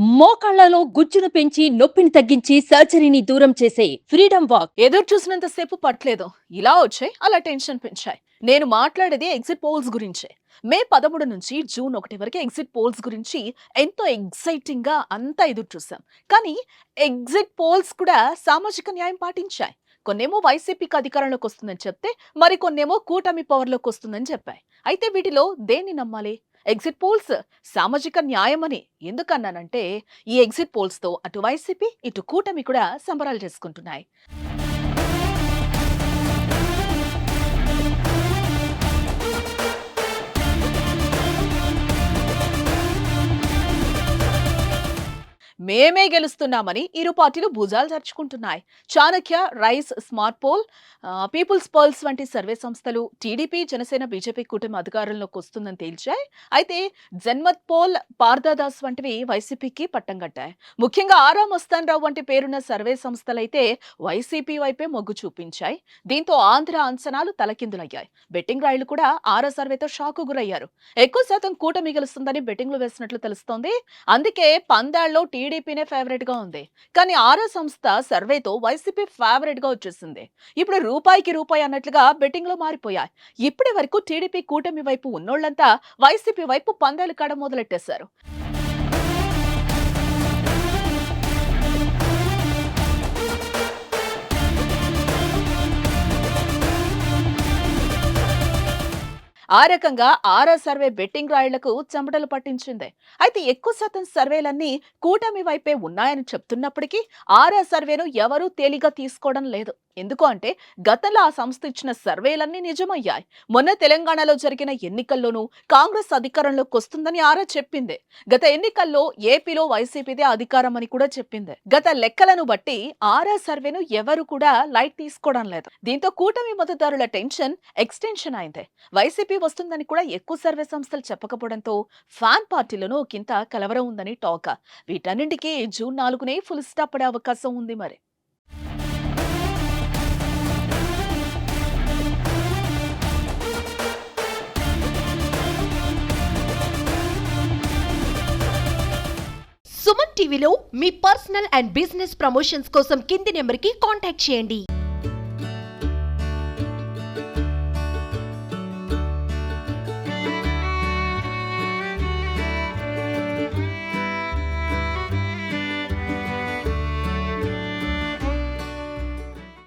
మోకాళ్ళలో గుజ్జును పెంచి నొప్పిని తగ్గించి సర్జరీని దూరం చేసే ఫ్రీడమ్ వాక్. ఎదురు చూసినంతసేపు పట్టలేదు. ఇలా వచ్చాయి అలా టెన్షన్ పెంచాయి. నేను మాట్లాడేది ఎగ్జిట్ పోల్స్ గురించే. మే పదమూడు నుంచి జూన్ ఒకటి వరకు ఎగ్జిట్ పోల్స్ గురించి ఎంతో ఎగ్జైటింగ్గా అంతా ఎదురు చూసాం కానీ ఎగ్జిట్ పోల్స్ కూడా సామాజిక న్యాయం పాటించాయి. కొన్నేమో వైసీపీకి అధికారంలోకి వస్తుందని చెప్తే మరి కొన్నేమో కూటమి పవర్లోకి వస్తుందని చెప్పాయి. అయితే వీటిలో దేన్ని నమ్మాలి? ఎగ్జిట్ పోల్స్ సామాజిక న్యాయమని ఎందుకన్నానంటే ఈ ఎగ్జిట్ పోల్స్తో అటు వైసీపీ ఇటు కూటమి కూడా సంబరాలు చేసుకుంటున్నాయి. మేమే గెలుస్తున్నామని ఇరు పార్టీలు భుజాలు జరుచుకుంటున్నాయి. Chanakya rise smart poll people's pulse వంటి సర్వే సంస్థలు టీడీపీ జనసేన బీజేపీ కూటమి అధికారంలోకి వస్తుందని తేల్చాయి. అయితే జన్మత్ పోల్ పార్దాదాస్ వంటివి వైసీపీకి పట్టం కట్టాయి. ముఖ్యంగా ఆరా మస్తాన్ రావు వంటి పేరున్న సర్వే సంస్థలైతే వైసీపీ వైపే మొగ్గు చూపించాయి. దీంతో ఆంధ్ర అంచనాలు తలకిందులయ్యాయి. బెట్టింగ్ రాయిలు కూడా ఆరా సర్వేతో షాకు గురయ్యారు. ఎక్కువ శాతం కూటమి గెలుస్తుందని బెట్టింగ్లు వేసినట్లు తెలుస్తోంది. అందుకే పందాల్లో టీడీపీనే ఫేవరెట్గా ఉంది. కానీ ఆరా సంస్థ సర్వేతో వైసీపీ ఫేవరెట్గా వచ్చేసింది. ఇప్పుడు రూపాయికి రూపాయి అన్నట్లుగా బెట్టింగ్లో మారిపోయాయి. ఇప్పటి వరకు టీడీపీ కూటమి వైపు ఉన్నోళ్ళంతా వైసీపీ వైపు పందాలు కాడ మొదలెట్టేశారు. ఆ రకంగా ఆరా సర్వే బెట్టింగ్ రాయళ్ళకు చెమటలు పట్టించింది. అయితే ఎక్కువ శాతం సర్వేలన్నీ కూటమి వైపే ఉన్నాయని చెప్తున్నప్పటికీ ఆరా సర్వేను ఎవరూ తేలిగా తీసుకోవడం లేదు. ఎందుకు అంటే గతంలో ఆ సంస్థ ఇచ్చిన సర్వేలన్నీ నిజమయ్యాయి. మొన్న తెలంగాణలో జరిగిన ఎన్నికల్లోనూ కాంగ్రెస్ అధికారంలోకి వస్తుందని ఆరా చెప్పింది. గత ఎన్నికల్లో ఏపీలో వైసీపీదే అధికారం అని కూడా చెప్పింది. గత లెక్కలను బట్టి ఆరా సర్వేను ఎవరు కూడా లైట్ తీసుకోవడం లేదు. దీంతో కూటమి మద్దతుదారుల టెన్షన్ ఎక్స్టెన్షన్ అయింది. వైసీపీ వస్తుందని కూడా ఎక్కువ సర్వే సంస్థలు చెప్పకపోవడంతో ఫ్యాన్ పార్టీలను కింత కలవరం ఉందని టాక్. వీటన్నింటికీ జూన్ నాలుగునే ఫుల్ స్టాప్ పడే అవకాశం ఉంది మరి. సుమన్ టీవీలో మీ పర్సనల్ అండ్ బిజినెస్ ప్రమోషన్స్ కోసం కింది నెంబర్కి కాంటాక్ట్ చేయండి.